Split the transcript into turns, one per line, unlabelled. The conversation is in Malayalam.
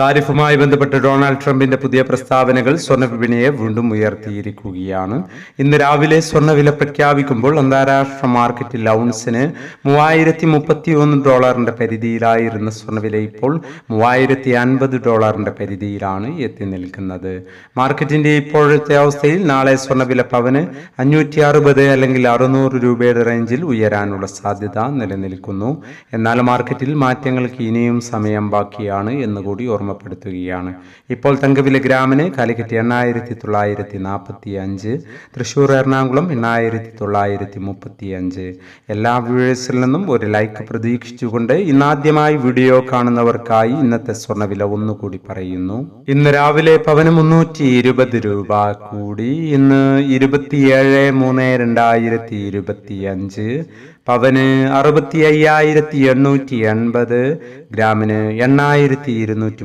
താരിഫുമായി ബന്ധപ്പെട്ട് ഡൊണാൾഡ് ട്രംപിന്റെ പുതിയ പ്രസ്താവനകൾ സ്വർണ വിപണിയെ വീണ്ടും ഉയർത്തിയിരിക്കുകയാണ്. ഇന്ന് രാവിലെ സ്വർണവില പ്രഖ്യാപിക്കുമ്പോൾ അന്താരാഷ്ട്ര മാർക്കറ്റിൽ ഔൺസിന് മൂവായിരത്തി മുപ്പത്തി ഒന്ന് ഡോളറിന്റെ പരിധിയിലായിരുന്ന സ്വർണവില ഇപ്പോൾ മൂവായിരത്തി അൻപത് ഡോളറിന്റെ പരിധിയിലാണ് എത്തി നിൽക്കുന്നത്. മാർക്കറ്റിന്റെ ഇപ്പോഴത്തെ അവസ്ഥയിൽ നാളെ സ്വർണവില പവന് അഞ്ഞൂറ്റി അറുപത് അല്ലെങ്കിൽ അറുന്നൂറ് രൂപയുടെ റേഞ്ചിൽ ഉയരാനുള്ള സാധ്യത നിലനിൽക്കുന്നു. എന്നാൽ മാർക്കറ്റിൽ മാറ്റങ്ങൾക്ക് ഇനിയും സമയം ബാക്കിയാണ് എന്നുകൂടി ഓർമ്മപ്പെടുത്തുകയാണ് ഇപ്പോൾ തങ്കവില ഗ്രാമിന് കാലിക്കറ്റ് എണ്ണായിരത്തി തൊള്ളായിരത്തി നാൽപ്പത്തി അഞ്ച് തൃശ്ശൂർ എറണാകുളം എണ്ണായിരത്തി തൊള്ളായിരത്തി മുപ്പത്തി അഞ്ച് എല്ലാ വ്യൂവേഴ്സിൽ നിന്നും ഒരു ലൈക്ക് പ്രതീക്ഷിച്ചുകൊണ്ട് ഇന്നാദ്യമായി വീഡിയോ കാണുന്നവർക്കായി ഇന്നത്തെ സ്വർണവില ഒന്നുകൂടി പറയുന്നു. ഇന്ന് രാവിലെ പവന് മുന്നൂറ്റി ഇരുപത് രൂപ കൂടി ഇന്ന് ഇരുപത്തിയേഴ് മൂന്ന് രണ്ടായിരത്തി ഇരുപത്തി അഞ്ച് പവന് അറുപത്തി അയ്യായിരത്തി എണ്ണൂറ്റി എൺപത് ഗ്രാമിന് എണ്ണായിരത്തി ഇരുന്നൂറ്റി